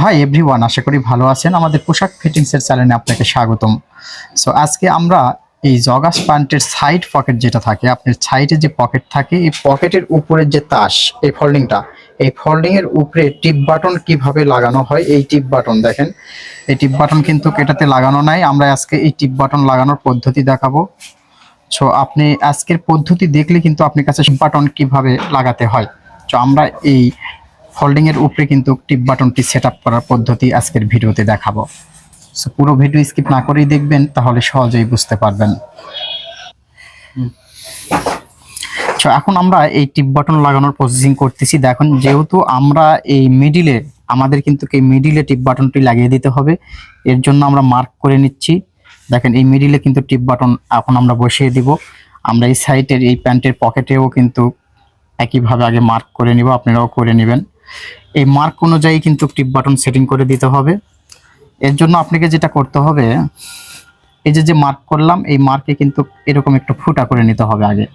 Hi everyone আশা করি ভালো আছেন। আমাদের পোশাক ফিটিংসের চ্যানেলে আপনাকে স্বাগতম। সো আজকে আমরা এই জগাস প্যান্টের সাইড পকেট যেটা থাকে, আপনার সাইডে যে পকেট থাকে, এই পকেটের উপরের যে তাস, এই ফোল্ডিংটা এই ফোল্ডিং এর উপরে টিপ বাটন কীভাবে লাগানো হয়, এই টিপ বাটন দেখেন। এই টিপ বাটন কিন্তু এটাতে লাগানো নাই, আমরা আজকে এই টিপ বাটন লাগানোর পদ্ধতি দেখাবো। সো আপনি আজকের পদ্ধতি দেখলে কিন্তু আপনার কাছে বাটন কীভাবে লাগাতে হয়। তো আমরা এই ফোল্ডিং এর উপরে কিন্তু টিপ বাটনটি সেট করার পদ্ধতি আজকের ভিডিওতে দেখাবো। সো পুরো ভিডিও স্কিপ না করেই দেখবেন, তাহলে সহজেই বুঝতে পারবেন। এখন আমরা এই টিপ বাটন লাগানোর প্রসেসিং করতেছি। দেখুন, যেহেতু আমরা এই মিডিলে আমাদের কিন্তু এই মিডিলে টিপ বাটনটি লাগিয়ে দিতে হবে। এর জন্য আমরা মার্ক করে নিচ্ছি। দেখেন, এই মিডিলে কিন্তু টিপ বাটন এখন আমরা বসিয়ে দিব। আমরা এই সাইটের এই প্যান্টের পকেটেও কিন্তু একইভাবে আগে মার্ক করে নিব। আপনারাও করে নেবেন। এই মার্ক অনুযায়ী কিন্তু টিপ বাটন সেটিং করে দিতে হবে। এর জন্য আপনাকে যেটা করতে হবে, এই যে যে মার্ক করলাম, এই মার্কে কিন্তু এরকম একটু ফুটা করে নিতে হবে আগে।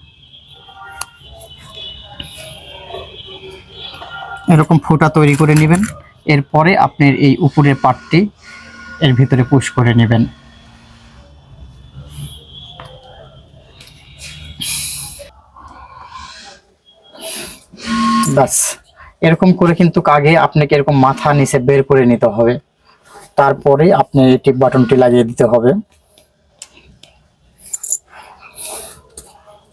এরকম ফুটা তৈরি করে নেবেন। এরপরে আপনার এই উপরের পার্টটি এর ভিতরে পুশ করে নেবেন। বাস এরকম করে কিন্তু আগে আপনাকে এরকম মাথা নিচে বের করে নিতে হবে। তারপরে আপনি টিপ বাটনটি লাগিয়ে দিতে হবে।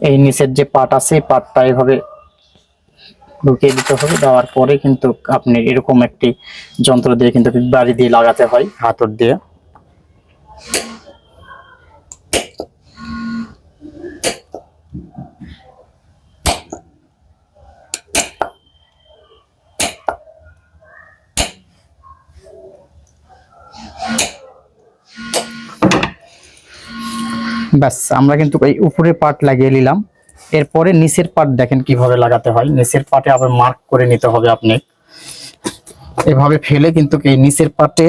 এই নিচের যে পাট আছে, এই পার্টটা এভাবে ঢুকিয়ে দিতে হবে। দেওয়ার পরে কিন্তু আপনি এরকম একটি যন্ত্র দিয়ে কিন্তু বাড়ি দিয়ে লাগাতে হয় হাতর দিয়ে। ব্যাস, আমরা কিন্তু এই উপরের পার্ট লাগিয়ে নিলাম। এরপরে নিচের পার্ট দেখেন কীভাবে লাগাতে হয়। নিচের পার্টে আবার মার্ক করে নিতে হবে আপনি। এভাবে ফেলে কিন্তু এই নিচের পার্টে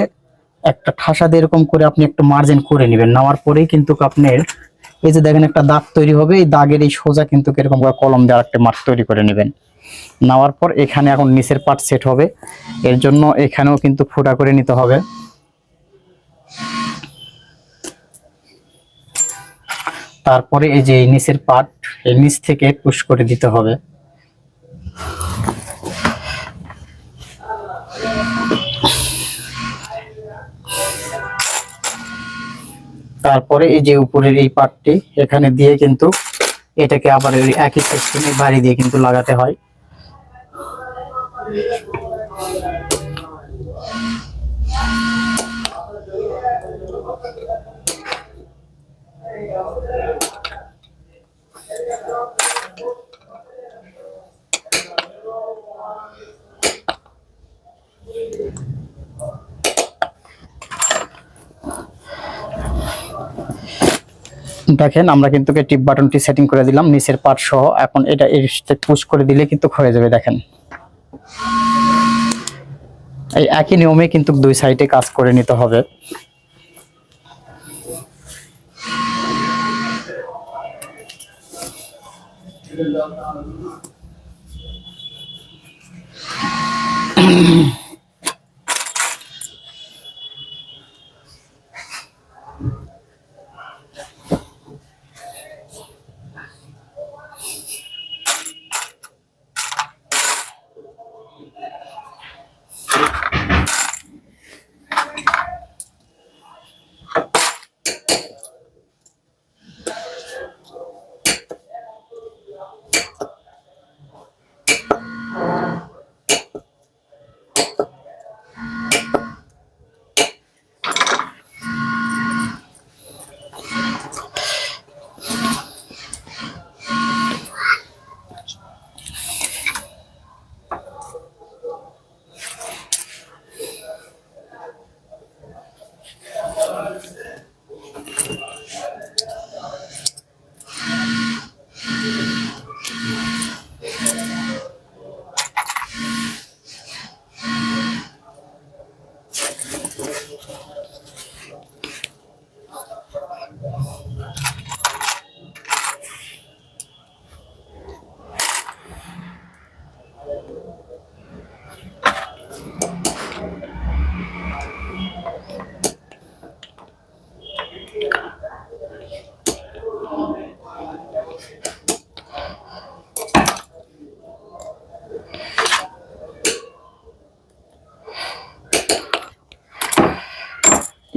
একটা ঠাসা দিয়ে এরকম করে আপনি একটু মার্জিন করে নেবেন। নেওয়ার পরেই কিন্তু আপনার এই যে দেখেন একটা দাগ তৈরি হবে, এই দাগের এই সোজা কিন্তু এরকম করে কলম দিয়ে একটা মার্ক তৈরি করে নেবেন। নেওয়ার পর এখানে এখন নিচের পার্ট সেট হবে। এর জন্য এখানেও কিন্তু ফোটা করে নিতে হবে। তারপরে এই যে নিচের পার্ট এই নিচ থেকে পুশ করে দিতে হবে। তারপরে এই যে উপরের এই পার্টটি এখানে দিয়ে কিন্তু এটাকে আবার একই সিস্টেমে বাড়ি দিয়ে কিন্তু লাগাতে হয়। দেখেন, আমরা কিন্তু টিপ বাটনটি সেটিং করে দিলাম, নিচের পার্ট সহ। এখন এটা এর পুশ করে দিলে কিন্তু হয়ে যাবে, দেখেন। এই একই নিয়মে কিন্তু দুই সাইডে কাজ করে নিতে হবে।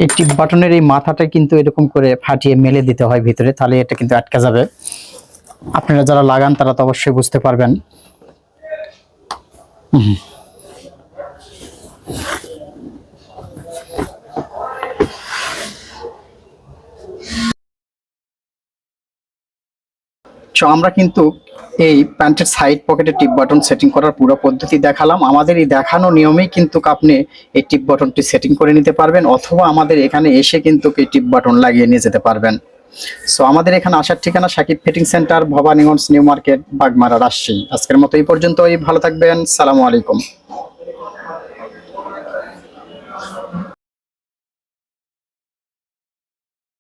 একটি বাটনের এই মাথাটা কিন্তু এরকম করে ফাটিয়ে মেলে দিতে হয় ভিতরে, তাহলে এটা কিন্তু আটকে যাবে। আপনারা যারা লাগান তারা তো অবশ্যই বুঝতে পারবেন। তো আমরা কিন্তু এই প্যান্টের সাইড পকেটে টিপ বাটন সেটিং করার পুরো পদ্ধতি দেখালাম। আমাদের এই দেখানো নিয়মেই কিন্তু আপনি এই টিপ বাটনটি সেটিং করে নিতে পারবেন, অথবা আমাদের এখানে এসে কিন্তু এই টিপ বাটন লাগিয়ে নিয়ে যেতে পারবেন। সো আমাদের এখানে আসার ঠিকানা Sakib fitting centre, Bhabaniganj, new market, Bagmara, Rajshahi. আজকের মতো এই পর্যন্তই। ভালো থাকবেন। সালামু আলাইকুম।